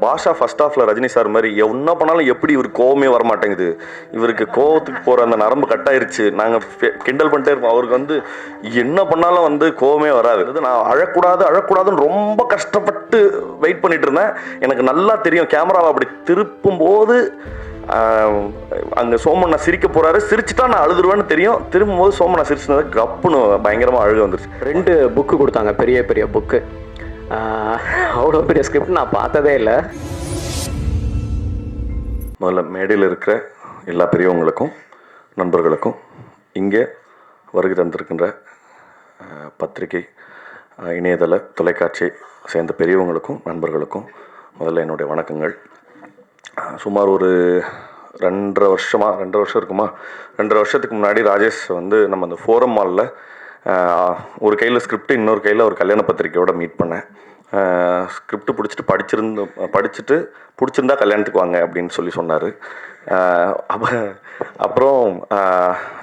பாஷா first ஆஃப்ல Rajini sir மாதிரி என்ன பண்ணாலும் எப்படி இவர் கோவமே வர மாட்டேங்குது இவருக்கு கோவத்துக்கு போற அந்த நரம்பு கட் ஆயிருச்சு. நாங்க கிண்டல் பண்ணிட்டே இருப்போம். அவருக்கு வந்து என்ன பண்ணாலும் வந்து கோவமே வராது. நான் அழக்கூடாது அழக்கூடாதுன்னு ரொம்ப கஷ்டப்பட்டு வெயிட் பண்ணிட்டு இருந்தேன். எனக்கு நல்லா தெரியும். கேமராவை அப்படி திருப்பும் போது ஆஹ், அங்க சோமண்ணா சிரிக்க போறாரு. சிரிச்சுட்டா நான் அழுதுருவேன்னு தெரியும். திரும்பும் போது சோமண்ணா சிரிச்சுனது கப்புன்னு பயங்கரமா அழுக வந்துருச்சு. ரெண்டு புக்கு கொடுத்தாங்க. பெரிய பெரிய புக்கு அவ்வளோ பெரிய ஸ்கிரிப்ட் நான் பார்த்ததே இல்லை. முதல்ல மேடையில் இருக்கிற எல்லா பெரியவங்களுக்கும் நண்பர்களுக்கும் இங்கே வருகை தந்திருக்கின்ற பத்திரிகை இணையதள தொலைக்காட்சி சேர்ந்த பெரியவங்களுக்கும் நண்பர்களுக்கும் முதல்ல என்னுடைய வணக்கங்கள். சுமார் ஒரு ரெண்டரை வருஷமாக ரெண்டரை வருஷம் இருக்குமா? ரெண்டரை வருஷத்துக்கு முன்னாடி ராஜேஷ் வந்து நம்ம அந்த ஃபோரம் மாலில் ஒரு கையில் ஸ்கிரிப்ட் இன்னொரு கையில் ஒரு கல்யாண பத்திரிக்கையோட மீட் பண்ணேன். ஸ்கிரிப்ட் பிடிச்சிட்டு படிச்சிருந்து படிச்சுட்டு பிடிச்சிருந்தா கல்யாணத்துக்கு வாங்க அப்படின்னு சொல்லி சொன்னார். அப்போ அப்புறம்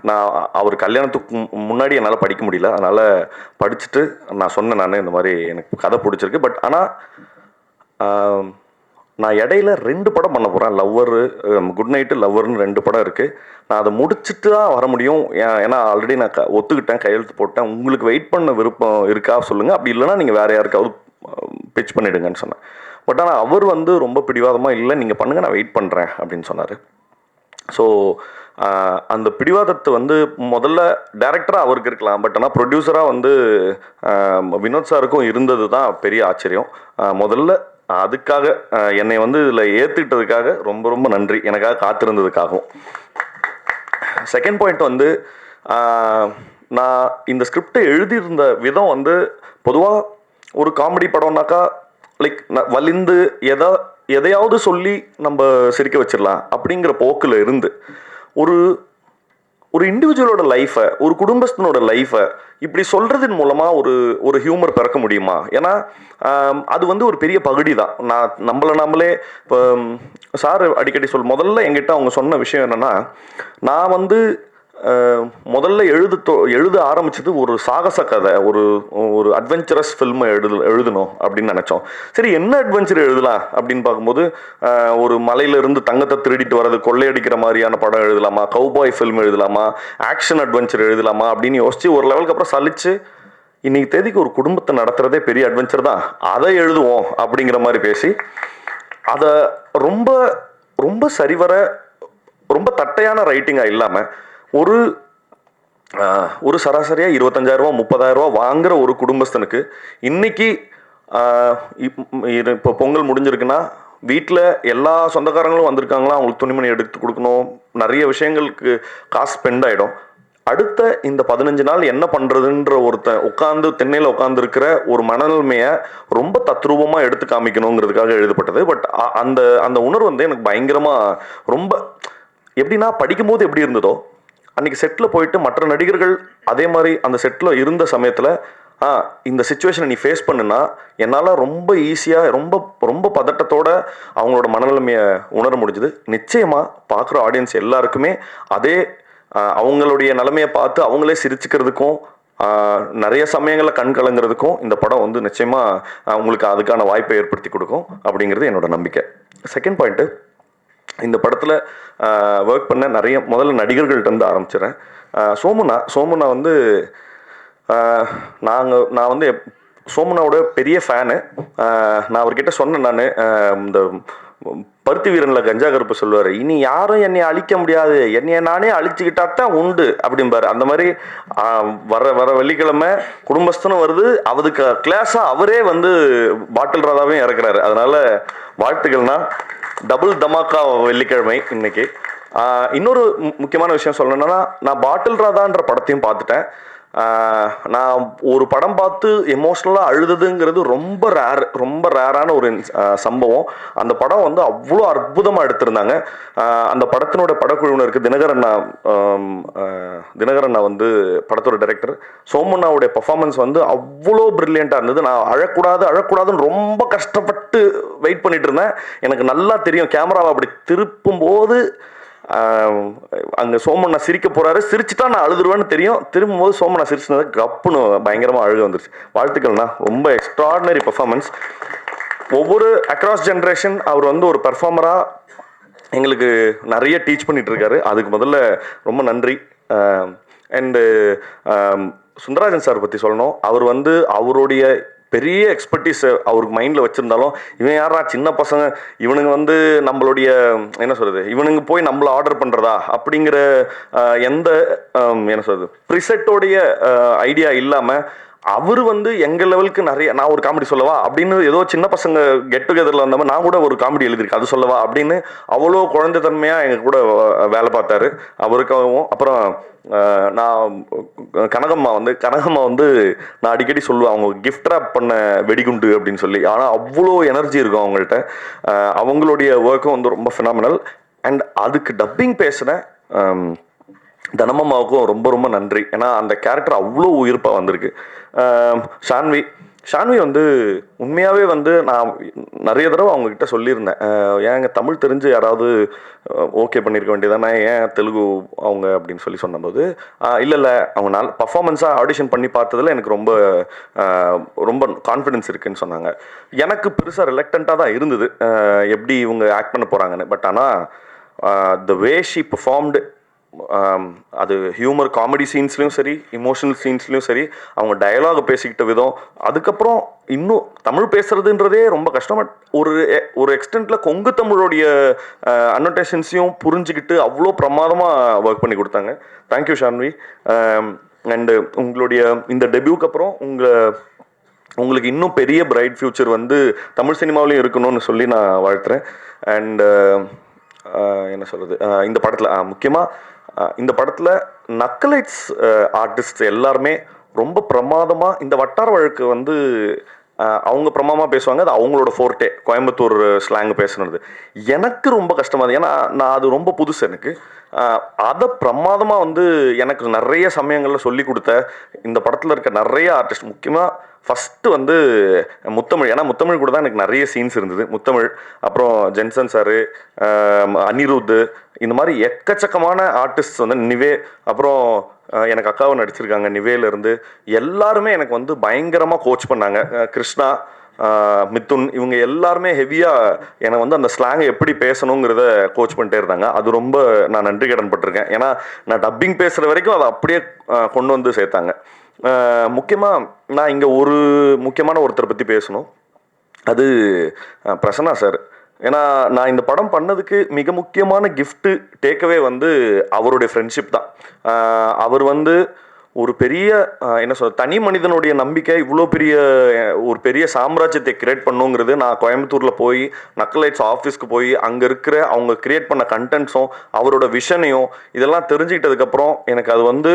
நான் அவர் கல்யாணத்துக்கு மு- முன்னாடி என்னால் படிக்க முடியல. அதனால் படிச்சுட்டு நான் சொன்னேன் நான் இந்த மாதிரி எனக்கு கதை பிடிச்சிருக்கு. பட் ஆனால் நான் இடையில ரெண்டு படம் பண்ண போகிறேன் லவ்வரு குட் நைட்டு லவ்வர்னு ரெண்டு படம் இருக்குது நான் அதை முடிச்சுட்டு தான் வர முடியும். ஏன்- ஏன்னா ஆல்ரெடி நான் க ஒத்துக்கிட்டேன் கையெழுத்து போட்டேன். உங்களுக்கு வெயிட் பண்ண விருப்பம் இருக்கா சொல்லுங்கள் அப்படி இல்லைன்னா நீங்கள் வேறு யாருக்காவது பிச் பண்ணிடுங்கன்னு சொன்னேன். பட் ஆனால் அவர் வந்து ரொம்ப பிடிவாதமாக இல்லை நீங்கள் பண்ணுங்கள் நான் வெயிட் பண்ணுறேன் அப்படின்னு சொன்னார். ஸோ அந்த பிடிவாதத்தை வந்து முதல்ல டேரக்டராக அவருக்கு இருக்கலாம். பட் ஆனால் ப்ரொடியூசராக வந்து வினோத் சாருக்கும் இருந்தது தான் பெரிய ஆச்சரியம். முதல்ல அதுக்காக என்னை வந்து இதில் ஏற்றுக்கிட்டதுக்காக ரொம்ப ரொம்ப நன்றி. எனக்காக காத்திருந்ததுக்காகவும். செகண்ட் பாயிண்ட் வந்து நான் இந்த ஸ்கிரிப்டை எழுதியிருந்த விதம் வந்து பொதுவாக ஒரு காமெடி படம்னாக்கா லைக் வலிந்து எதா எதையாவது சொல்லி நம்ம சிரிக்க வச்சிடலாம் அப்படிங்கிற போக்கில் இருந்து ஒரு ஒரு இண்டிவிஜுவலோட லைஃப்பை ஒரு குடும்பஸ்தனோட லைஃப்பை இப்படி சொல்கிறதன் மூலமாக ஒரு ஒரு ஹியூமர் பிறக்க முடியுமா? ஏன்னா அது வந்து ஒரு பெரிய பகுதி தான் நான் நம்மளை நம்மளே இப்போ சார் அடிக்கடி சொல் முதல்ல என்கிட்ட அவங்க சொன்ன விஷயம் என்னென்னா நான் வந்து முதல்ல எழுது எழுத ஆரம்பிச்சது ஒரு சாகச கதை ஒரு ஒரு அட்வென்ச்சரஸ் ஃபில்மை எழுது எழுதணும் அப்படின்னு நினச்சோம். சரி என்ன அட்வென்ச்சர் எழுதலாம் அப்படின்னு பார்க்கும்போது ஒரு மலையிலிருந்து தங்கத்தை திருடிட்டு வர்றது கொள்ளையடிக்கிற மாதிரியான படம் எழுதலாமா கவுபாய் ஃபில்ம் எழுதலாமா ஆக்ஷன் அட்வென்ச்சர் எழுதலாமா அப்படின்னு யோசிச்சு ஒரு லெவலுக்கு அப்புறம் சலிச்சு இன்னைக்கு தேதிக்கு ஒரு குடும்பத்தை நடத்துறதே பெரிய அட்வென்ச்சர் தான். அதை எழுதுவோம் அப்படிங்கிற மாதிரி பேசி அதை ரொம்ப ரொம்ப சரிவர ரொம்ப தட்டையான ரைட்டிங்காக இல்லாமல் ஒரு ஒரு சராசரியாக இருபத்தஞ்சாயிரரூவா முப்பதாயிரரூவா வாங்குற ஒரு குடும்பஸ்தனுக்கு இன்னைக்கு இப்- இப்போ பொங்கல் முடிஞ்சிருக்குன்னா வீட்டில் எல்லா சொந்தக்காரங்களும் வந்திருக்காங்களா? அவங்களுக்கு துணிமணி எடுத்து கொடுக்கணும். நிறைய விஷயங்களுக்கு காசு ஸ்பெண்ட் ஆகிடும் அடுத்த இந்த பதினஞ்சு நாள் என்ன பண்ணுறதுன்ற ஒருத்தன் உட்காந்து தென்னையில் உட்காந்துருக்கிற ஒரு மனநிலைமையை ரொம்ப தத்ரூபமாக எடுத்து காமிக்கணுங்கிறதுக்காக எழுதப்பட்டது. பட் அந்த அந்த உணர்வு வந்து எனக்கு பயங்கரமாக ரொம்ப எப்படின்னா படிக்கும்போது எப்படி இருந்ததோ அன்னைக்கு செட்டில் போயிட்டு மற்ற நடிகர்கள் அதே மாதிரி அந்த செட்டில் இருந்த சமயத்தில் ஆ இந்த சுச்சுவேஷனை நீ ஃபேஸ் பண்ணுனா என்னால் ரொம்ப ஈஸியாக ரொம்ப ரொம்ப பதட்டத்தோட அவங்களோட மனநிலைமையை உணர முடிஞ்சுது. நிச்சயமாக பார்க்குற ஆடியன்ஸ் எல்லாருக்குமே அதே அவங்களுடைய நிலைமையை பார்த்து அவங்களே சிரிச்சுக்கிறதுக்கும் நிறைய சமயங்களில் கண் கலங்கிறதுக்கும் இந்த படம் வந்து நிச்சயமாக உங்களுக்கு அதுக்கான வாய்ப்பை ஏற்படுத்தி கொடுக்கும். அப்படிங்கிறது என்னோட நம்பிக்கை. செகண்ட் பாயிண்ட்டு இந்த படத்தில் ஒர்க் பண்ண நிறைய முதல்ல நடிகர்கள்ட்ட இருந்து ஆரம்பிச்சிடுறேன். சோமுனா சோமுனா வந்து நாங்கள் நான் வந்து சோமுனாவோட பெரிய ஃபேனு நான் அவர்கிட்ட சொன்னேன் நான் இந்த பருத்தி வீரனில் கஞ்சா கருப்பு சொல்லுவார். இனி யாரும் என்னை அழிக்க முடியாது. என்னைய நானே அழிச்சுக்கிட்டா தான் உண்டு அப்படிம்பாரு. அந்த மாதிரி வர வர வெள்ளிக்கிழமை குடும்பஸ்தனும் வருது. அவருக்கு கிளாஸாக அவரே வந்து பாட்டில் ராதாவையும் இறக்குறாரு. அதனால வாழ்த்துக்கள்னா டபுள் தமாக்கா வெள்ளிக்கிழமை இன்னைக்கு. இன்னொரு முக்கியமான விஷயம் சொல்லணும்னா நான் பாட்டில் ராதான்ற படத்தையும் பார்த்துட்டேன். நான் ஒரு படம் பார்த்து எமோஷ்னலாக அழுதுதுங்கிறது ரொம்ப ரேர் ரொம்ப ரேரான ஒரு சம்பவம். அந்த படம் வந்து அவ்வளோ அற்புதமாக எடுத்திருந்தாங்க. அந்த படத்தினோட படக்குழுவினருக்கு தினகரண்ணா தினகரண்ணா வந்து படத்தோட டைரக்டர் சோமண்ணாவுடைய பர்ஃபார்மன்ஸ் வந்து அவ்வளோ பிரில்லியண்ட்டாக இருந்தது. நான் அழக்கூடாது அழக்கூடாதுன்னு ரொம்ப கஷ்டப்பட்டு வெயிட் பண்ணிட்டு இருந்தேன். எனக்கு நல்லா தெரியும் கேமராவை அப்படி திருப்பும் போது அங்கே சோமண்ணா சிரிக்க போறாரு. சிரிச்சுட்டா நான் அழுதுருவேன்னு தெரியும். திரும்பும்போது சோமண்ணா சிரிச்சினது கப்புன்னு பயங்கரமாக அழுக வந்துருச்சு. வாழ்த்துக்கள்ண்ணா. ரொம்ப எக்ஸ்ட்ராடினரி பெர்ஃபார்மன்ஸ் ஒவ்வொரு அக்ராஸ் ஜென்ரேஷன் அவர் வந்து ஒரு பெர்ஃபார்மராக எங்களுக்கு நிறைய டீச் பண்ணிட்டு இருக்காரு அதுக்கு முதல்ல ரொம்ப நன்றி. அண்டு சுந்தராஜன் சார் பற்றி சொல்லணும். அவர் வந்து அவருடைய பெரிய எக்ஸ்பர்டீஸ் அவருக்கு மைண்டில் வச்சுருந்தாலும் இவன் யாரா சின்ன பசங்க. இவனுங்க வந்து நம்மளுடைய என்ன சொல்கிறது இவனுங்க போய் நம்மள ஆர்டர் பண்ணுறதா அப்படிங்கிற எந்த என்ன சொல்கிறது ப்ரிசெட்டோடைய ஐடியா இல்லாமல் அவர் வந்து எங்கள் லெவலுக்கு நிறைய நான் ஒரு காமெடி சொல்லவா? அப்படின்னு ஏதோ சின்ன பசங்க கெட் டுகெதரில் வந்தவங்க நான் கூட ஒரு காமெடி எழுதியிருக்கேன் அது சொல்லவா? அப்படின்னு அவ்வளோ குழந்தைத்தன்மையா எங்கள் கூட வேலை பார்த்தாரு. அவருக்காகவும் அப்புறம் நான் கனகம்மா வந்து கனகம்மா வந்து நான் அடிக்கடி சொல்லுவேன் அவங்க கிஃப்ட் ரேப் பண்ண வெடிகுண்டு அப்படின்னு சொல்லி. ஆனால் அவ்வளோ எனர்ஜி இருக்கும் அவங்கள்ட்ட. அவங்களுடைய ஒர்க்கும் வந்து ரொம்ப ஃபினாமினல் அண்ட் அதுக்கு டப்பிங் பேசுகிறேன் தனமம்மாவுக்கும் ரொம்ப ரொம்ப நன்றி. ஏன்னா அந்த கேரக்டர் அவ்வளோ உயிர்ப்பாக வந்திருக்கு. ஷான்வி. ஷான்வி வந்து உண்மையாகவே வந்து நான் நிறைய தடவை அவங்கக்கிட்ட சொல்லியிருந்தேன். ஏன் ஏங்க தமிழ் தெரிஞ்சு யாராவது ஓகே பண்ணியிருக்க வேண்டியதானே ஏன் தெலுங்கு அவங்க அப்படின்னு சொல்லி சொன்னபோது இல்லை இல்லை அவங்க நல்ல பர்ஃபாமன்ஸாக ஆடிஷன் பண்ணி பார்த்ததுல எனக்கு ரொம்ப ரொம்ப கான்ஃபிடென்ஸ் இருக்குன்னு சொன்னாங்க. எனக்கு பெருசாக ரிலக்டண்ட்டாக தான் இருந்தது. எப்படி இவங்க ஆக்ட் பண்ண போகிறாங்கன்னு பட் ஆனால் த வே ஷி பர்ஃபார்ம்டு அது ஹியூமர் காமெடி சீன்ஸ்லையும் சரி இமோஷனல் சீன்ஸ்லையும் சரி அவங்க டயலாக் பேசிக்கிட்ட விதம் அதுக்கப்புறம் இன்னும் தமிழ் பேசுறதுன்றதே ரொம்ப கஷ்டம். பட் ஒரு எ- ஒரு எக்ஸ்டென்ட்ல கொங்கு தமிழோடைய அன்னோட்டேஷன்ஸையும் புரிஞ்சுக்கிட்டு அவ்வளோ பிரமாதமாக ஒர்க் பண்ணி கொடுத்தாங்க. தேங்க்யூ ஷான்வி அண்டு உங்களுடைய இந்த டெபியூக்கு அப்புறம் உங்கள் உங்களுக்கு இன்னும் பெரிய பிரைட் ஃப்யூச்சர் வந்து தமிழ் சினிமாவிலையும் இருக்கணும்னு சொல்லி நான் வாழ்த்துறேன். அண்டு என்ன சொல்கிறது இந்த படத்தில் முக்கியமாக இந்த படத்தில் நக்கலைட்ஸ் ஆர்டிஸ்ட் எல்லாருமே ரொம்ப பிரமாதமாக இந்த வட்டார வழக்கு வந்து அவங்க பிரமாதமாக பேசுவாங்க. அது அவங்களோட ஃபோர்ட்டே கோயம்புத்தூர் ஸ்லாங் பேசுனது. எனக்கு ரொம்ப கஷ்டமாக இருந்தது. ஏன்னா நான் அது ரொம்ப புதுசு எனக்கு. அதை பிரமாதமாக வந்து எனக்கு நிறைய சமயங்களில் சொல்லி கொடுத்த இந்த படத்தில் இருக்க நிறைய ஆர்டிஸ்ட் முக்கியமாக ஃபஸ்ட்டு வந்து முத்தமிழ். ஏன்னா முத்தமிழ் கூட தான் எனக்கு நிறைய சீன்ஸ் இருந்தது. முத்தமிழ் அப்புறம் ஜென்சன் சாரு அனிருத் இந்த மாதிரி எக்கச்சக்கமான ஆர்டிஸ்ட் வந்து நிவே அப்புறம் எனக்கு அக்காவை நடிச்சிருக்காங்க நிவேலேருந்து எல்லாருமே எனக்கு வந்து பயங்கரமாக கோச் பண்ணாங்க. கிருஷ்ணா மித்துன் இவங்க எல்லாருமே ஹெவியாக எனக்கு வந்து அந்த ஸ்லாங்கை எப்படி பேசணுங்கிறத கோச் பண்ணிட்டே இருந்தாங்க. அது ரொம்ப நான் நன்றி கடன் பட்டிருக்கேன். ஏன்னா நான் டப்பிங் பேசுகிற வரைக்கும் அதை அப்படியே கொண்டு வந்து சேர்த்தாங்க. முக்கியமாக நான் இங்கே ஒரு முக்கியமான ஒருத்தரை பற்றி பேசணும். அது பிரசன்னா சார் ஏன்னா நான் இந்த படம் பண்ணதுக்கு மிக முக்கியமான கிஃப்ட்டு டேக்அவே வந்து அவருடைய ஃப்ரெண்ட்ஷிப் தான். அவர் வந்து ஒரு பெரிய என்ன சொல் தனி மனிதனுடைய நம்பிக்கை இவ்வளோ பெரிய ஒரு பெரிய சாம்ராஜ்யத்தை கிரியேட் பண்ணுங்கிறது நான் கோயம்புத்தூரில் போய் நக்கலைட்ஸ் ஆஃபீஸ்க்கு போய் அங்கே இருக்கிற அவங்க கிரியேட் பண்ண கண்டென்ட்ஸும் அவரோட விஷனையும் இதெல்லாம் தெரிஞ்சுக்கிட்டதுக்கப்புறம் எனக்கு அது வந்து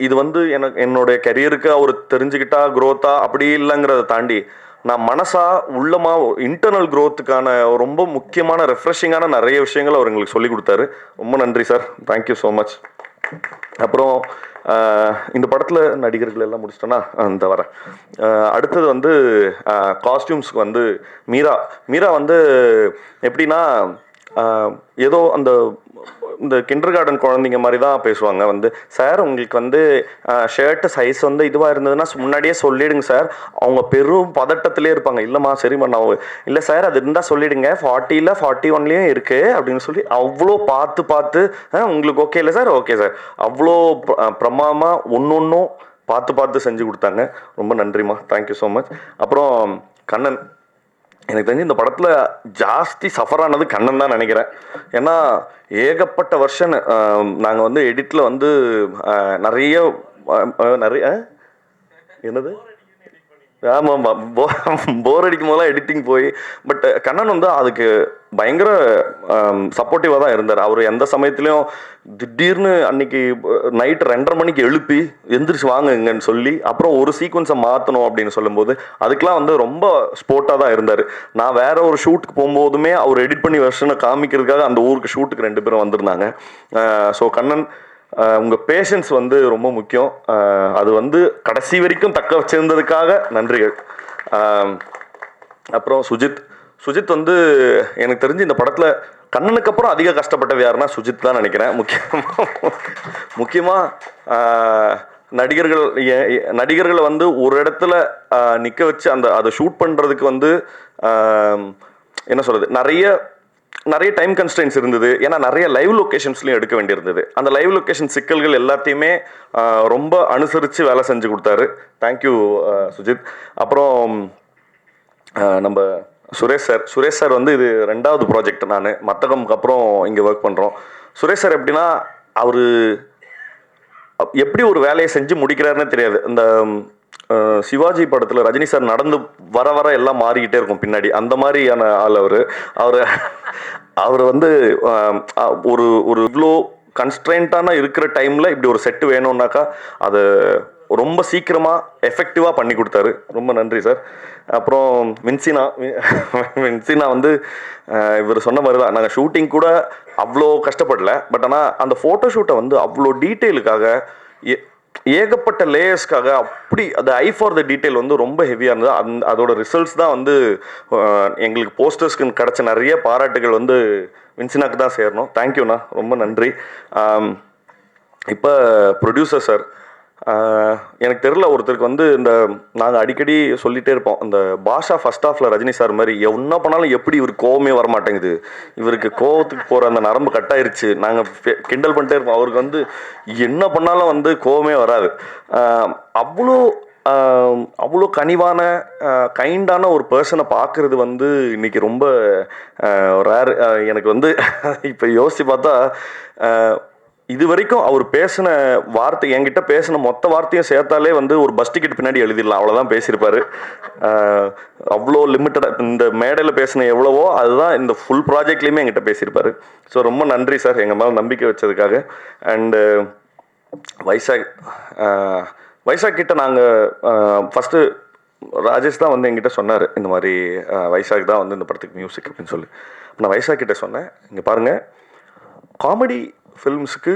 இது வந்து எனக்கு என்னுடைய கரியருக்கு அவர் தெரிஞ்சுக்கிட்டா growth-ஆ அப்படி இல்லைங்கிறத தாண்டி நான் மனசா உள்ளமா இன்டர்னல் க்ரோத்துக்கான ரொம்ப முக்கியமான ரெஃப்ரெஷிங்கான நிறைய விஷயங்கள் அவர் எங்களுக்கு சொல்லி கொடுத்தாரு. ரொம்ப நன்றி சார் தேங்க்யூ ஸோ மச் அப்புறம் இந்த படத்தில் நடிகர்கள் எல்லாம் முடிச்சிட்டேன்னா அந்த வர அடுத்தது வந்து காஸ்டியூம்ஸ்க்கு வந்து மீரா. மீரா வந்து எப்படின்னா ஏதோ அந்த இந்த கிண்டர் கார்டன் குழந்தைங்க மாதிரி தான் பேசுவாங்க. வந்து சார் உங்களுக்கு வந்து ஷர்ட்டு சைஸ் வந்து இதுவாக இருந்ததுன்னா முன்னாடியே சொல்லிடுங்க சார் அவங்க பெரும் பதட்டத்திலே இருப்பாங்க. இல்லைம்மா சரிம்மா நான் இல்லை சார் அது இருந்தால் சொல்லிடுங்க. ஃபார்ட்டியில் ஃபார்ட்டி ஒன்லேயும் இருக்குது அப்படின்னு சொல்லி அவ்வளோ பார்த்து பார்த்து "ஆ, உங்களுக்கு ஓகே இல்லை சார் ஓகே சார் அவ்வளோ பிரமாதமாக ஒன்று ஒன்றும் பார்த்து பார்த்து செஞ்சு கொடுத்தாங்க. ரொம்ப நன்றிம்மா. தேங்க்யூ ஸோ மச் அப்புறம் கண்ணன். எனக்கு தெரிஞ்சு இந்த படத்தில் ஜாஸ்தி சஃபர் ஆனது கண்ணன் தான் நினைக்கிறேன். ஏன்னா ஏகப்பட்ட வருஷன் நாங்கள் வந்து எடிட்டில் வந்து நிறைய நிறைய என்னது? ஆமாம் போர் அடிக்கும் போதெல்லாம் எடிட்டிங் போய் பட் கண்ணன் வந்து அதுக்கு பயங்கர சப்போர்ட்டிவாக தான் இருந்தார். அவர் எந்த சமயத்துலையும் திடீர்னு அன்னைக்கு நைட் ரெண்டரை மணிக்கு எழுப்பி எந்திரிச்சு வாங்குங்கன்னு சொல்லி அப்புறம் ஒரு சீக்வன்ஸை மாற்றணும் அப்படின்னு சொல்லும்போது அதுக்கெலாம் வந்து ரொம்ப ஸ்போர்ட்டாக தான் இருந்தார். நான் வேற ஒரு ஷூட்டுக்கு போகும்போதுமே அவர் எடிட் பண்ணி வருஷனை காமிக்கிறதுக்காக அந்த ஊருக்கு ஷூட்டுக்கு ரெண்டு பேரும் வந்திருந்தாங்க. ஸோ கண்ணன் உங்கள் பேஷன்ஸ் வந்து ரொம்ப முக்கியம். அது வந்து கடைசி வரைக்கும் தக்க வச்சிருந்ததுக்காக நன்றிகள். அப்புறம் சுஜித் சுஜித் வந்து எனக்கு தெரிஞ்சு இந்த படத்தில் கண்ணனுக்கு அப்புறம் அதிக கஷ்டப்பட்டது யாருன்னா சுஜித் தான் நினைக்கிறேன். முக்கியமாக முக்கியமாக நடிகர்கள் நடிகர்களை வந்து ஒரு இடத்துல நிற்க வச்சு அந்த அதை ஷூட் பண்ணுறதுக்கு வந்து என்ன சொல்கிறது நிறைய நிறைய டைம் கன்ஸ்டன்ஸ் இருந்தது. ஏன்னா நிறைய லைவ் லொக்கேஷன்ஸ்லையும் எடுக்க வேண்டியிருந்தது. அந்த லைவ் லொக்கேஷன் சிக்கல்கள் எல்லாத்தையுமே ரொம்ப அனுசரித்து வேலை செஞ்சு கொடுத்தாரு. Thank you Sujith. அப்புறம் நம்ம சுரேஷ் சார் சுரேஷ் சார் வந்து இது ரெண்டாவது ப்ராஜெக்ட் நான். மத்தகமுக்கு அப்புறம் இங்கே ஒர்க் பண்ணுறோம் சுரேஷ் சார் எப்படின்னா அவர் எப்படி ஒரு வேலையை செஞ்சு முடிக்கிறாருன்னு தெரியாது. இந்த சிவாஜி படத்தில் ரஜினி சார் நடந்து வர வர எல்லாம் மாறிக்கிட்டே இருக்கும் பின்னாடி. அந்த மாதிரியான ஆள் அவர். அவர் அவர் வந்து ஒரு ஒரு இவ்வளோ கன்ஸ்ட்ரெயின்ட்டான இருக்கிற டைமில் இப்படி ஒரு செட்டு வேணும்னாக்கா அதை ரொம்ப சீக்கிரமாக எஃபெக்டிவாக பண்ணி கொடுத்தாரு. ரொம்ப நன்றி சார் அப்புறம் வின்சினா வின்சினா வந்து இவர் சொன்ன மாதிரி தான் நாங்கள் ஷூட்டிங் கூட அவ்வளோ கஷ்டப்படல. பட் ஆனால் அந்த ஃபோட்டோ ஷூட்டை வந்து அவ்வளோ டீட்டெயிலுக்காக ஏ- ஏகப்பட்ட லேயர்ஸ்க்காக அப்படி அது ஐ ஃபார் த டீட்டெயில் வந்து ரொம்ப ஹெவியாக இருந்தது. அந் அதோட ரிசல்ட்ஸ் தான் வந்து எங்களுக்கு போஸ்டர்ஸ்க்கு கிடச்ச நிறைய பாராட்டுகள் வந்து வின்சினாக்கு தான் சேரணும். தேங்க்யூண்ணா ரொம்ப நன்றி. இப்போ ப்ரொடியூசர் சார் எனக்கு தெரில ஒருத்தருக்கு வந்து இந்த நாங்கள் அடிக்கடி சொல்லிகிட்டே இருப்போம். இந்த பாஷா ஃபர்ஸ்ட் ஆஃபில் ரஜினி சார் மாதிரி என்ன பண்ணாலும் எப்படி இவர் கோவமே வர மாட்டேங்குது இவருக்கு கோவத்துக்கு போகிற அந்த நரம்பு கட் ஆயிருச்சு நாங்கள் கிண்டல் பண்ணிட்டே இருப்போம். அவருக்கு வந்து என்ன பண்ணாலும் வந்து கோவமே வராது. அவ்வளோ அவ்வளோ கனிவான கைண்டான ஒரு பர்சனை பார்க்குறது வந்து இன்னைக்கு ரொம்ப ரேர் எனக்கு வந்து இப்போ யோசித்து பார்த்தா இது வரைக்கும் அவர் பேசின வார்த்தை என்கிட்ட பேசின மொத்த வார்த்தையும் சேர்த்தாலே வந்து ஒரு பஸ் டிக்கெட் பின்னாடி எழுதிடலாம். அவ்வளோதான் பேசியிருப்பாரு. அவ்வளோ லிமிட்டடாக இந்த மேடையில் பேசின எவ்வளவோ அதுதான் இந்த ஃபுல் ப்ராஜெக்ட்லேயுமே என்கிட்ட பேசியிருப்பாரு. ஸோ ரொம்ப நன்றி சார் எங்கள் மேலே நம்பிக்கை வச்சதுக்காக. அண்டு வைசாக் வைசாக் கிட்ட நாங்கள் ஃபஸ்ட்டு ராஜேஷ் தான் வந்து என்கிட்ட சொன்னார். இந்த மாதிரி வைசாக் தான் வந்து இந்த படத்துக்கு மியூசிக் அப்படின்னு சொல்லி. நான் வைசாக் கிட்ட சொன்னேன். இங்கே பாருங்கள் காமெடி ஃபில்ம்ஸுக்கு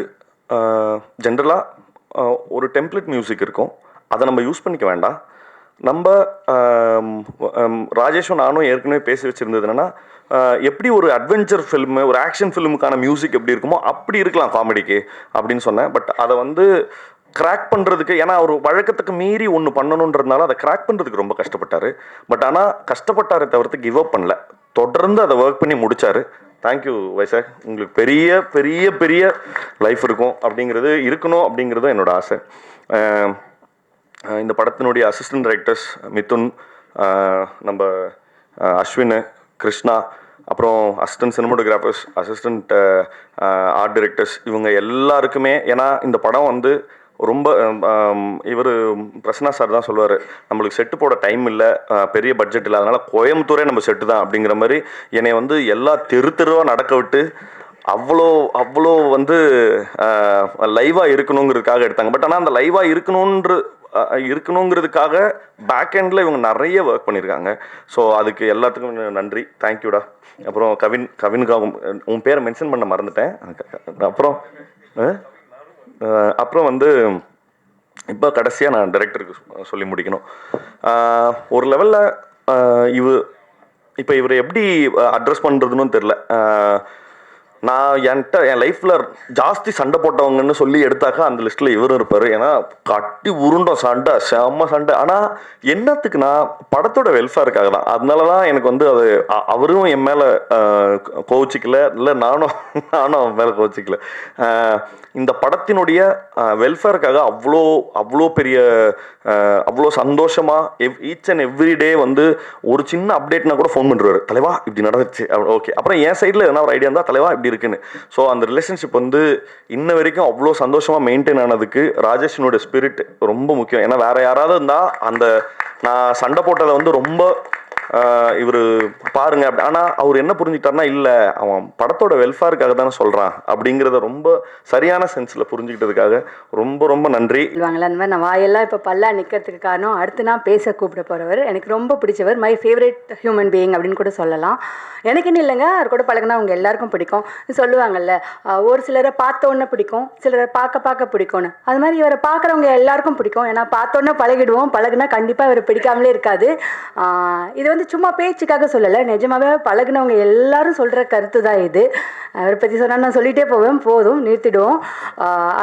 ஜென்ரலாக ஒரு டெம்ப்ளேட் மியூசிக் இருக்கும். அதை நம்ம யூஸ் பண்ணிக்க வேண்டாம். நம்ம ராஜேஷும் நானும் ஏற்கனவே பேசி வச்சுருந்தது என்னென்னா எப்படி ஒரு அட்வென்ச்சர் ஃபில்மு ஒரு ஆக்ஷன் ஃபில்முக்கான மியூசிக் எப்படி இருக்குமோ அப்படி இருக்கலாம் காமெடிக்கு அப்படின்னு சொன்னேன். பட் அதை வந்து கிராக் பண்ணுறதுக்கு ஏன்னா அவர் வழக்கத்துக்கு மீறி ஒன்று பண்ணணுன்றதுனால அதை கிராக் பண்ணுறதுக்கு ரொம்ப கஷ்டப்பட்டார். பட் ஆனால் கஷ்டப்பட்டாரே தவிர்த்து கிவ் அப் பண்ணல. தொடர்ந்து அதை ஒர்க் பண்ணி முடித்தார் தேங்க்யூ வைசாக் உங்களுக்கு பெரிய பெரிய பெரிய லைஃப் இருக்கும் அப்படிங்கிறது இருக்கணும் அப்படிங்கிறது என்னோட ஆசை. இந்த படத்தினுடைய அசிஸ்டன்ட் டைரக்டர்ஸ் மிதுன் நம்ம அஸ்வின் கிருஷ்ணா அப்புறம் assistant cinematographers assistant art directors இவங்க எல்லாருக்குமே ஏன்னா இந்த படம் வந்து ரொம்ப இவர் பிரசன்னா சார் தான் சொல்லுவார் நம்மளுக்கு செட்டு போட டைம் இல்லை பெரிய பட்ஜெட் இல்லை அதனால் கோயம்புத்தூரே நம்ம செட்டு தான் அப்படிங்கிற மாதிரி என்னை வந்து எல்லா தெரு தெருவாக நடக்க விட்டு அவ்வளோ அவ்வளோ வந்து லைவாக இருக்கணுங்கிறதுக்காக எடுத்தாங்க. பட் ஆனால் அந்த லைவாக இருக்கணுன்ற இருக்கணுங்கிறதுக்காக பேக் எண்டில் இவங்க நிறைய ஒர்க் பண்ணியிருக்காங்க ஸோ அதுக்கு எல்லாத்துக்கும் நன்றி. தேங்க்யூடா அப்புறம் கவின் கவினுக்காக உன் பேரை மென்ஷன் பண்ண மறந்துட்டேன். அப்புறம் ஆ அப்புறம் வந்து இப்போ கடைசியாக நான் டைரக்டருக்கு சொல்லி முடிக்கணும். ஒரு லெவலில் இவ இப்போ இவரை எப்படி அட்ரஸ் பண்ணுறதுன்னு தெரில நான் என்கிட்ட என் லைஃப்பில் ஜாஸ்தி சண்டை போட்டவங்கன்னு சொல்லி எடுத்தாக்கா அந்த லிஸ்ட்டில் இவரும் இருப்பார். ஏன்னா கட்டி உருண்டோம் சண்டை செம்ம சண்டை. ஆனால் என்னத்துக்குன்னா படத்தோட வெல்ஃபேருக்காக தான். அதனால தான் எனக்கு வந்து அது அவரும் என் மேலே கோவிச்சிக்கல. இல்லை நானும் நானும் அவன் மேலே கோவிச்சிக்கல. இந்த படத்தினுடைய வெல்ஃபேருக்காக அவ்வளோ அவ்வளோ பெரிய அவ்வளோ சந்தோஷமாக எவ் ஈச் அண்ட் எவ்ரி டே வந்து ஒரு சின்ன அப்டேட்னா கூட ஃபோன் பண்ணுறாரு தலைவா இப்படி நடந்துச்சு ஓகே அப்புறம் என் சைடில் எதனா ஒரு ஐடியா இருந்தால் தலைவா இப்படி இருக்குன்னு. ஸோ அந்த ரிலேஷன்ஷிப் வந்து இன்ன வரைக்கும் அவ்வளோ சந்தோஷமாக மெயின்டைன் ஆனதுக்கு ராஜேஷனோட ஸ்பிரிட் ரொம்ப முக்கியம். ஏன்னா வேற யாராவது இருந்தால் அந்த நான் சண்டை போட்டதை வந்து ரொம்ப இவர் பாருங்க அப்படி. ஆனால் அவர் என்ன புரிஞ்சுக்கிட்டாருன்னா இல்லை அவன் படத்தோட வெல்ஃபேருக்காக தானே சொல்கிறான் அப்படிங்கிறத ரொம்ப சரியான சென்ஸில் புரிஞ்சுக்கிட்டதுக்காக ரொம்ப ரொம்ப நன்றி. சொல்லுவாங்கல்ல அந்த மாதிரி நான் வாயெல்லாம் இப்போ பல்லா நிற்கிறதுக்கு காரணம் அடுத்து நான் பேச கூப்பிட போகிறவர் எனக்கு ரொம்ப பிடிச்சவர் மை ஃபேவரட் ஹியூமன் பீயிங் அப்படின்னு கூட சொல்லலாம். எனக்குன்னு இல்லைங்க அவர் கூட பழகினா அவங்க எல்லாருக்கும் பிடிக்கும். சொல்லுவாங்கல்ல ஒரு சிலரை பார்த்த உடனே பிடிக்கும் சிலரை பார்க்க பார்க்க பிடிக்கும்னு. அது மாதிரி இவரை பார்க்குறவங்க எல்லாருக்கும் பிடிக்கும். ஏன்னா பார்த்தோன்னே பழகிடுவோம் பழகுனா கண்டிப்பாக இவரை பிடிக்காமலே இருக்காது. இது வந்து சும்மா பேச்சுக்காக சொல்லலை. நிஜமாவே பழகுனவங்க எல்லாரும் சொல்கிற கருத்து தான் இது. அவரை பற்றி சொன்னால் நான் சொல்லிகிட்டே போவேன். போதும் நிறுத்திடுவோம்.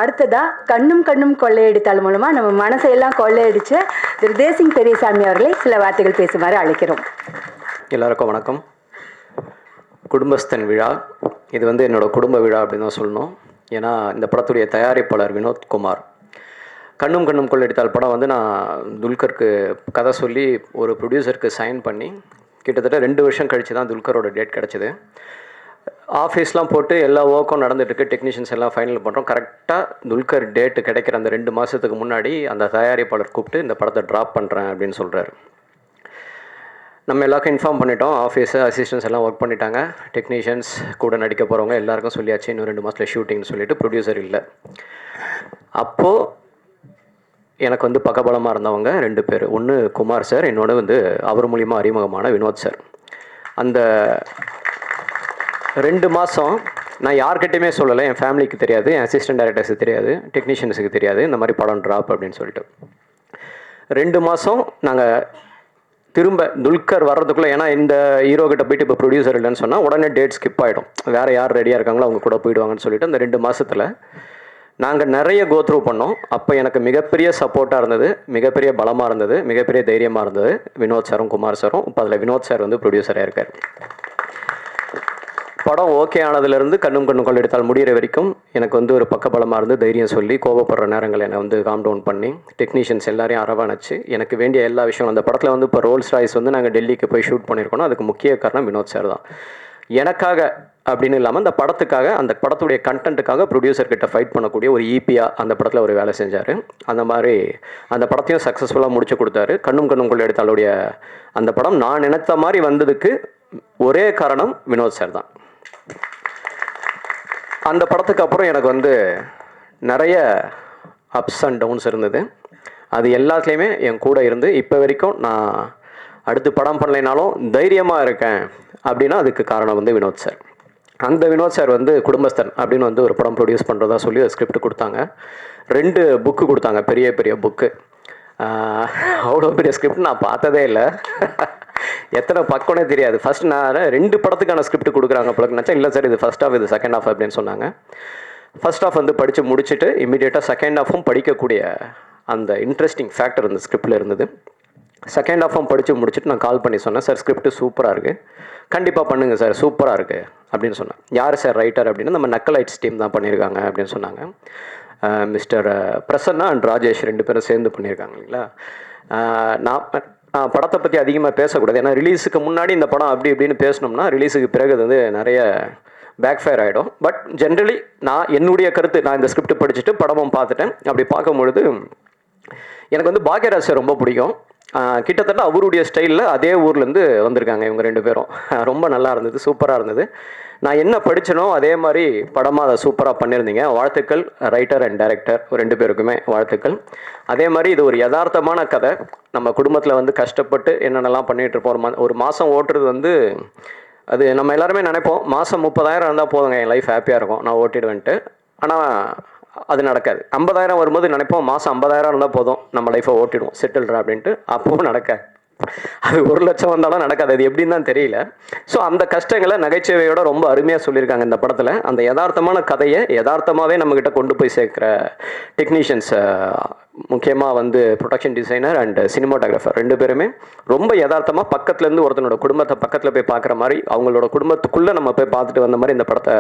அடுத்ததாக கண்ணும் கண்ணும் கொள்ளையடித்தால் மூலமாக நம்ம மனசையெல்லாம் கொள்ளையடித்து திரு. தேசிங் பெரியசாமி அவர்களை சில வார்த்தைகள் பேசுமாறு அழைக்கிறோம். எல்லாருக்கும் வணக்கம். குடும்பஸ்தன் விழா. இது வந்து என்னோட குடும்ப விழா அப்படின்னு தான் சொல்லணும். ஏன்னா இந்த படத்துடைய தயாரிப்பாளர் வினோத்குமார் கண்ணும் கண்ணும் கொள்ளடித்தால் படம் வந்து நான் துல்கருக்கு கதை சொல்லி ஒரு ப்ரொடியூசருக்கு சைன் பண்ணி கிட்டத்தட்ட ரெண்டு வருஷம் கழிச்சு தான் துல்கரோட டேட் கிடச்சிது. ஆஃபீஸ்லாம் போட்டு எல்லா ஒர்க்கும் நடந்துட்டுருக்கு டெக்னீஷியன்ஸ் எல்லாம் ஃபைனல் பண்ணுறோம் கரெக்டாக துல்கர் டேட்டு கிடைக்கிற அந்த ரெண்டு மாதத்துக்கு முன்னாடி அந்த தயாரிப்பாளர் கூப்பிட்டு இந்த படத்தை ட்ராப் பண்ணுறேன் அப்படின்னு சொல்கிறாரு நம்ம எல்லாருக்கும் இன்ஃபார்ம் பண்ணிட்டோம். ஆஃபீஸு அசிஸ்டன்ஸ் எல்லாம் ஒர்க் பண்ணிட்டாங்க. டெக்னீஷியன்ஸ் கூட நடிக்க போகிறவங்க எல்லாருக்கும் சொல்லியாச்சு. இன்னும் ரெண்டு மாதத்தில் ஷூட்டிங்னு சொல்லிட்டு ப்ரொடியூசர் இல்லை. அப்போது எனக்கு வந்து பக்கபலமாக இருந்தவங்க ரெண்டு பேர். ஒன்று குமார் சார் இன்னொன்று வந்து அவர் மூலிமா அறிமுகமான வினோத் சார். அந்த ரெண்டு மாதம் நான் யார்கிட்டையுமே சொல்லலை. என் ஃபேமிலிக்கு தெரியாது என் அசிஸ்டன்ட் டைரக்டர்ஸுக்கு தெரியாது டெக்னீஷியன்ஸுக்கு தெரியாது இந்த மாதிரி படம் ட்ராப் அப்படின்னு சொல்லிட்டு. ரெண்டு மாதம் நாங்கள் திரும்ப துல்கர் வர்றதுக்குள்ளே ஏன்னா இந்த ஹீரோ கிட்ட போயிட்டு இப்போ ப்ரொடியூசர் இல்லைன்னு சொன்னால் உடனே டேட் ஸ்கிப் ஆகிடும் வேறு யார் ரெடியாக இருக்காங்களோ அவங்க கூட போயிடுவாங்கன்னு சொல்லிட்டு அந்த ரெண்டு மாதத்தில் நாங்கள் நிறைய கோத்ரூ பண்ணோம். அப்போ எனக்கு மிகப்பெரிய சப்போர்ட்டாக இருந்தது. மிகப்பெரிய பலமாக இருந்தது. மிகப்பெரிய தைரியமாக இருந்தது. வினோத் சாரும் குமார் சாரும் இப்போ அதில் வினோத் சார் வந்து ப்ரொடியூசராக இருக்கார். படம் ஓகே ஆனதுலேருந்து கண்ணும் கண்ணும் கொள்ளெடுத்தால் முடிகிற வரைக்கும் எனக்கு வந்து ஒரு பக்கபலமாக இருந்து தைரியம் சொல்லி கோவப்படுற நேரங்கள் என்னை வந்து காம் டவுன் பண்ணி டெக்னீஷியன்ஸ் எல்லாரையும் அரவணைச்சு எனக்கு வேண்டிய எல்லா விஷயங்களும் அந்த படத்தில் வந்து இப்போ ரோல்ஸ் ராய்ஸ் வந்து நாங்கள் டெல்லிக்கு போய் ஷூட் பண்ணியிருக்கோம் அதுக்கு முக்கிய காரணம் வினோத் சார் தான். எனக்காக அப்படின்னு இல்லாமல் அந்த படத்துக்காக அந்த படத்துடைய கண்டென்ட்டுக்காக ப்ரொடியூசர் கிட்ட ஃபைட் பண்ணக்கூடிய ஒரு ஈபியாக அந்த படத்தில் ஒரு வேலை செஞ்சார். அந்த மாதிரி அந்த படத்தையும் சக்ஸஸ்ஃபுல்லாக முடிச்சு கொடுத்தாரு. கண்ணும் கண்ணும் கொள்ள எடுத்தாலுடைய அந்த படம் நான் நினைத்த மாதிரி வந்ததுக்கு ஒரே காரணம் வினோத் சார் தான். அந்த படத்துக்கு அப்புறம் எனக்கு வந்து நிறைய அப்ஸ் அண்ட் டவுன்ஸ் இருந்தது. அது எல்லாத்துலேயுமே என் கூட இருந்து இப்போ வரைக்கும் நான் அடுத்து படம் பண்ணலைனாலும் தைரியமாக இருக்கேன் அப்படின்னா அதுக்கு காரணம் வந்து வினோத் சார் அந்த வினோத் சார் வந்து குடும்பஸ்தன் அப்படின்னு வந்து ஒரு படம் ப்ரொடியூஸ் பண்ணுறதா சொல்லி ஒரு ஸ்கிரிப்ட் கொடுத்தாங்க. ரெண்டு புக்கு கொடுத்தாங்க பெரிய பெரிய புக்கு அவ்வளோ பெரிய ஸ்கிரிப்ட் நான் பார்த்ததே இல்லை. எத்தனை பக்கம்னே தெரியாது. ஃபஸ்ட் நான் ரெண்டு படத்துக்கான ஸ்கிரிப்ட் கொடுக்குறாங்க போல நினச்சா இல்லை சார் இது ஃபஸ்ட் ஆஃப் இது செகண்ட் ஆஃப் அப்படின்னு சொன்னாங்க. ஃபர்ஸ்ட் ஆஃப் வந்து படித்து முடிச்சுட்டு இமீடியட்டாக செகண்ட் ஆஃபும் படிக்கக்கூடிய அந்த இன்ட்ரெஸ்டிங் ஃபேக்டர் இந்த ஸ்கிரிப்டில் இருந்தது. செகண்ட் ஆஃபும் படித்து முடிச்சுட்டு நான் கால் பண்ணி சொன்னேன். சார் ஸ்கிரிப்ட் சூப்பராக இருக்குது கண்டிப்பாக பண்ணுங்கள் சார். சூப்பராக இருக்குது அப்படின்னு சொன்னேன் யார் சார் ரைட்டர் அப்படின்னா நம்ம நக்கலைட்ஸ் டீம் தான் பண்ணியிருக்காங்க அப்படின்னு சொன்னாங்க. மிஸ்டர் பிரசன்னா அண்ட் ராஜேஷ் ரெண்டு பேரும் சேர்ந்து பண்ணியிருக்காங்க இல்லைங்களா? நான் நான் படத்தை பற்றி அதிகமாக பேசக்கூடாது. ஏன்னா ரிலீஸுக்கு முன்னாடி இந்த படம் அப்படி இப்படின்னு பேசினோம்னா ரிலீஸுக்கு பிறகு வந்து நிறைய பேக் ஃபயர் ஆகிடும் பட் ஜென்ரலி நான் என்னுடைய கருத்து நான் இந்த ஸ்கிரிப்ட் படிச்சுட்டு படமும் பார்த்துட்டேன். அப்படி பார்க்கும்பொழுது எனக்கு வந்து பாக்யராஜ் சார் ரொம்ப பிடிக்கும். கிட்டத்தட்ட அவருடைய ஸ்டைலில் அதே ஊர்லேருந்து வந்திருக்காங்க இவங்க ரெண்டு பேரும். ரொம்ப நல்லா இருந்தது சூப்பராக இருந்தது. நான் என்ன படித்தனோ அதே மாதிரி படமாக அதை சூப்பராக பண்ணியிருந்தீங்க. வாழ்த்துக்கள் ரைட்டர் அண்ட் டைரக்டர் ரெண்டு பேருக்குமே வாழ்த்துக்கள். அதே மாதிரி இது ஒரு யதார்த்தமான கதை. நம்ம குடும்பத்தில் வந்து கஷ்டப்பட்டு என்னென்னலாம் பண்ணிகிட்டு இருப்போம். மா ஒரு மாதம் ஓட்டுறது வந்து அது நம்ம எல்லாருமே நினைப்போம். மாதம் முப்பதாயிரம் இருந்தால் போதுங்க என் லைஃப் ஹாப்பியாக இருக்கும். நான் ஓட்டிடுவேன்ட்டு. ஆனால் அது நடக்காது. ஐம்பதாயிரம் வரும்போது நினைப்போம் மாதம் ஐம்பதாயிரம் இருந்தால் போதும். நம்ம லைஃப்பை ஓட்டிடுவோம். செட்டில்ரா அப்படின்ட்டு அப்பவும் நடக்காது. அது ஒரு லட்சம் வந்தாலும் நடக்காது. அது எப்படின்னு தான் தெரியல. ஸோ அந்த கஷ்டங்களை நகைச்சுவையோட ரொம்ப அருமையாக சொல்லியிருக்காங்க இந்த படத்தில். அந்த யதார்த்தமான கதையை யதார்த்தமாகவே நம்மக்கிட்ட கொண்டு போய் சேர்க்குற டெக்னீஷியன்ஸ் முக்கியமாக வந்து ப்ரொடக்ஷன் டிசைனர் அண்ட் சினிமாட்டோகிராஃபர் ரெண்டு பேருமே ரொம்ப யதார்த்தமாக பக்கத்துலேருந்து ஒருத்தனோட குடும்பத்தை பக்கத்தில் போய் பார்க்குற மாதிரி அவங்களோட குடும்பத்துக்குள்ளே நம்ம போய் பார்த்துட்டு வந்த மாதிரி இந்த படத்தை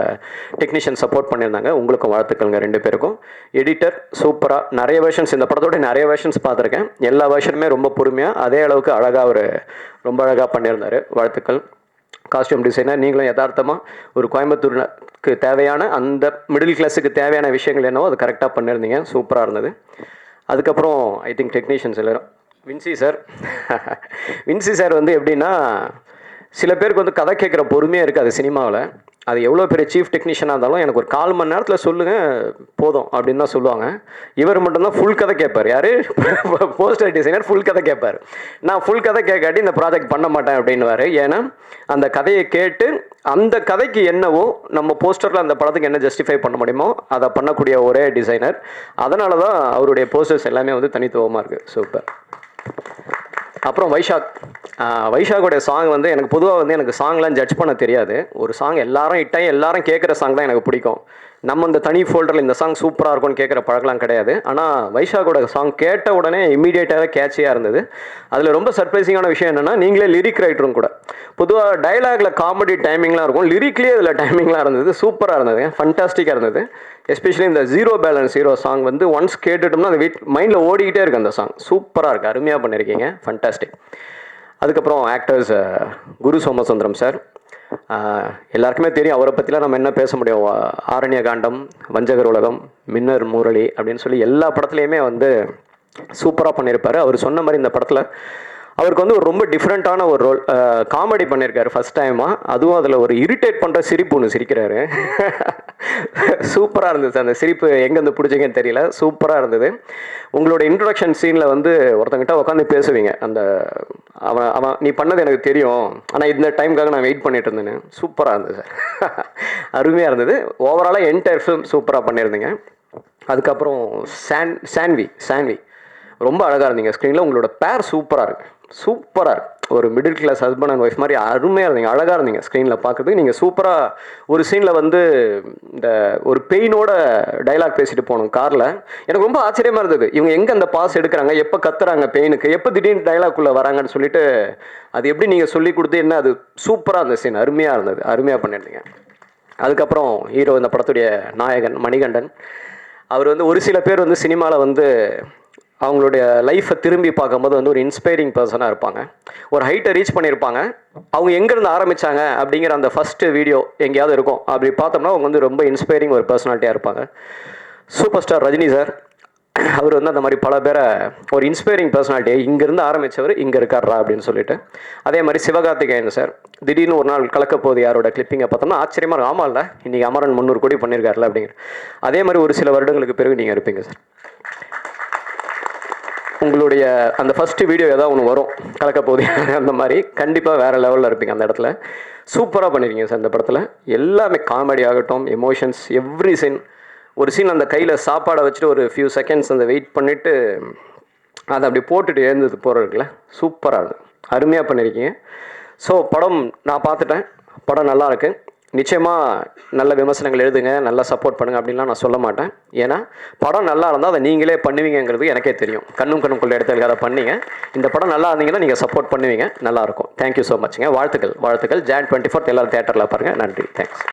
டெக்னீஷியன் சப்போர்ட் பண்ணியிருந்தாங்க. உங்களுக்கும் வாழ்த்துக்கள்ங்க ரெண்டு பேருக்கும். எடிட்டர் சூப்பராக நிறைய வேர்ஷன்ஸ் இந்த படத்தோட நிறைய வேர்ஷன்ஸ் பார்த்துருக்கேன். எல்லா வேர்ஷனுமே ரொம்ப பொறுமையாக அதே அளவுக்கு அழகாக ஒரு ரொம்ப அழகாக பண்ணியிருந்தார். வாழ்த்துக்கள். காஸ்டியூம் டிசைனர் நீங்களும் யதார்த்தமாக ஒரு கோயம்புத்தூருக்கு தேவையான அந்த மிடில் கிளாஸுக்கு தேவையான விஷயங்கள் என்னவோ அது கரெக்டாக பண்ணியிருந்தீங்க. சூப்பராக இருந்தது. அதுக்கப்புறம் ஐ திங்க் டெக்னீஷியன்ஸ் எல்லாரும். வின்சி சார் வின்சி சார் வந்து எப்படின்னா சில பேருக்கு வந்து கதை கேட்குற பொறுமையாக இருக்காது சினிமாவில். அது எவ்வளோ பெரிய சீஃப் டெக்னீஷியனாக இருந்தாலும் எனக்கு ஒரு கால் மணி நேரத்தில் சொல்லுங்கள் போதும் அப்படின்னு தான் சொல்லுவாங்க. இவர் மட்டும்தான் ஃபுல் கதை கேட்பார். யார்? போஸ்டர் டிசைனர் ஃபுல் கதை கேட்பார். நான் ஃபுல் கதை கேட்காட்டி இந்த ப்ராஜெக்ட் பண்ண மாட்டேன் அப்படின்னுவாரு. ஏன்னா அந்த கதையை கேட்டு அந்த கதைக்கு என்னவோ நம்ம போஸ்டரில் அந்த படத்துக்கு என்ன ஜஸ்டிஃபை பண்ண முடியுமோ அதை பண்ணக்கூடிய ஒரே டிசைனர் அதனால தான் அவருடைய போஸ்டர்ஸ் எல்லாமே வந்து தனித்துவமாக இருக்குது சூப்பர் அப்புறம் வைஷாக் வைஷாக்கோடைய சாங் வந்து எனக்கு பொதுவாக வந்து எனக்கு சாங்லாம் ஜட்ஜ் பண்ண தெரியாது. ஒரு சாங் எல்லாரும் இட்டாய் எல்லாரும் கேட்குற சாங் தான் எனக்கு பிடிக்கும். நம்ம இந்த தனி ஃபோல்டரில் இந்த சாங் சூப்பராக இருக்கும்னு கேட்குற பழக்கலாம் கிடையாது. ஆனால் வைஷாக்கோட சாங் கேட்ட உடனே இமீடியட்டாகவே கேட்சியாக இருந்தது. அதில் ரொம்ப சர்ப்ரைசிங்கான விஷயம் என்னென்னா நீங்களே லிரிக் ரைட்டரும் கூட. பொதுவாக டைலாகில் காமெடி டைமிங்லாம் இருக்கும். லிரிக்லேயே அதில் டைமிங்லாம் இருந்தது. சூப்பராக இருந்தது. ஃபண்டாஸ்டிக்காக இருந்தது. எஸ்பெஷலி இந்த ஜீரோ பேலன்ஸ் ஹீரோ சாங் வந்து ஒன்ஸ் கேட்டுட்டோம்னா அந்த வீட் மைண்டில் ஓடிக்கிட்டே இருக்கு அந்த சாங் சூப்பராக இருக்குது அருமையாக பண்ணியிருக்கீங்க ஃபண்டாஸ்டிக் அதுக்கப்புறம் ஆக்டர்ஸ் குரு சோமசுந்தரம் சார் எல்லாருக்குமே தெரியும். அவரை பற்றிலாம் நம்ம என்ன பேச முடியும்? ஆரண்ய காண்டம் வஞ்சகர் உலகம் மின்னர் முரளி அப்படின்னு சொல்லி எல்லா படத்துலையுமே வந்து சூப்பராக பண்ணியிருப்பார் அவர் சொன்ன மாதிரி இந்த படத்தில் அவருக்கு வந்து ஒரு ரொம்ப டிஃப்ரெண்ட்டான ஒரு ரோல் காமெடி பண்ணியிருக்காரு ஃபஸ்ட் டைமாக அதுவும் அதில் ஒரு இரிட்டேட் பண்ணுற சிரிப்பு ஒன்று சிரிக்கிறாரு. சூப்பராக இருந்தது அந்த சிரிப்பு எங்கேருந்து பிடிச்சிங்கன்னு தெரியல. சூப்பராக இருந்தது. உங்களோட இன்ட்ரடக்ஷன் சீனில் வந்து ஒருத்தங்கிட்ட உட்காந்து பேசுவீங்க. அந்த அவன் அவன் நீ பண்ணது எனக்கு தெரியும். ஆனால் இந்த டைமுக்காக நான் வெயிட் பண்ணிட்டு இருந்தேன்னு. சூப்பராக இருந்தது சார். அருமையாக இருந்தது. ஓவராலாக என்டையர் ஃபிலிம் சூப்பராக பண்ணியிருந்தீங்க. அதுக்கப்புறம் சான் சான்வி சான்வி ரொம்ப அழகாக இருந்தீங்க. ஸ்க்ரீனில் உங்களோட பேர் சூப்பராக இருக்குது சூப்பராக இருக்குது ஒரு middle class husband and wife மாதிரி அருமையாக இருந்தீங்க அழகாக இருந்தீங்க ஸ்க்ரீனில் பார்க்குறதுக்கு நீங்கள் சூப்பராக ஒரு சீனில் வந்து இந்த ஒரு பெயினோட டைலாக் பேசிட்டு போனோம் காரில் எனக்கு ரொம்ப ஆச்சரியமாக இருந்தது. இவங்க எங்கே அந்த பாஸ் எடுக்கிறாங்க எப்போ கத்துறாங்க பெயினுக்கு எப்போ திடீர்னு டைலாக்குள்ளே வராங்கன்னு சொல்லிட்டு அது எப்படி நீங்கள் சொல்லி கொடுத்து என்ன அது சூப்பராக அந்த சீன் அருமையாக இருந்தது அருமையாக பண்ணியிருந்தீங்க. அதுக்கப்புறம் ஹீரோ இந்த படத்துடைய நாயகன் மணிகண்டன். அவர் வந்து ஒரு சில பேர் வந்து சினிமாவில் வந்து அவங்களுடைய லைஃப்பை திரும்பி பார்க்கும்போது வந்து ஒரு இன்ஸ்பைரிங் பர்சனாக இருப்பாங்க. ஒரு ஹைட்டை ரீச் பண்ணியிருப்பாங்க. அவங்க எங்கேருந்து ஆரம்பித்தாங்க அப்படிங்கிற அந்த ஃபஸ்ட்டு வீடியோ எங்கேயாவது இருக்கும். அப்படி பார்த்தோம்னா அவங்க வந்து ரொம்ப இன்ஸ்பைரிங் ஒரு பர்சனாலிட்டியாக இருப்பாங்க. சூப்பர் ஸ்டார் ரஜினி சார் அவர் வந்து அந்த மாதிரி பல பேரை ஒரு இன்ஸ்பைரிங் பர்சனாலிட்டியை இங்கேருந்து ஆரம்பித்தவர் இங்கே இருக்காரா அப்படின்னு சொல்லிட்டு. அதே மாதிரி சிவகார்த்திகேயன் சார் திடீர்னு ஒரு நாள் கலக்க போகுது யாரோட கிளிப்பிங்கை பார்த்தோம்னா ஆச்சரியமாக ஆமாம் ஆமா இல்லை இன்றைக்கி அமரன் முந்நூறு கோடி பண்ணியிருக்காருல அப்படிங்கிற. அதே மாதிரி ஒரு சில வருடங்களுக்கு பிறகு நீங்கள் இருப்பீங்க சார் உங்களுடைய அந்த ஃபஸ்ட்டு வீடியோ ஏதாவது ஒன்று வரும் கலக்க போகுது அந்த மாதிரி கண்டிப்பாக வேறு லெவலில் இருப்பீங்க அந்த இடத்துல. சூப்பராக பண்ணியிருக்கீங்க சார் இந்த படத்தில். எல்லாமே காமெடி ஆகட்டும் எமோஷன்ஸ் எவ்ரி சீன் ஒரு சீன் அந்த கையில் சாப்பாடை வச்சுட்டு ஒரு ஃபியூ செகண்ட்ஸ் அந்த வெயிட் பண்ணிவிட்டு அதை அப்படி போட்டுட்டு எழுந்தது போகிறதுக்குல சூப்பராக இருக்குது அருமையாக பண்ணியிருக்கீங்க ஸோ படம் நான் பார்த்துட்டேன். படம் நல்லாயிருக்கு நிச்சயமாக நல்ல விமர்சனங்கள் எழுதுங்க நல்லா சப்போர்ட் பண்ணுங்கள் அப்படின்லாம் நான் சொல்ல மாட்டேன். ஏன்னா படம் நல்லா இருந்தால் அதை நீங்களே பண்ணுவீங்கங்கிறது எனக்கே தெரியும். கண்ணும் கண்ணும் கொள்ள இடத்துல அதை பண்ணீங்க. இந்த படம் நல்லா இருந்தீங்கன்னா நீங்கள் சப்போர்ட் பண்ணுவீங்க. நல்லாயிருக்கும் தேங்க்யூ ஸோ மச்ங்க வாழ்த்துக்கள். வாழ்த்துக்கள். ஜான் டுவெண்ட்டி ஃபோர்த் எல்லாரும் தேட்டரில் பாருங்கள் நன்றி. தேங்க்ஸ்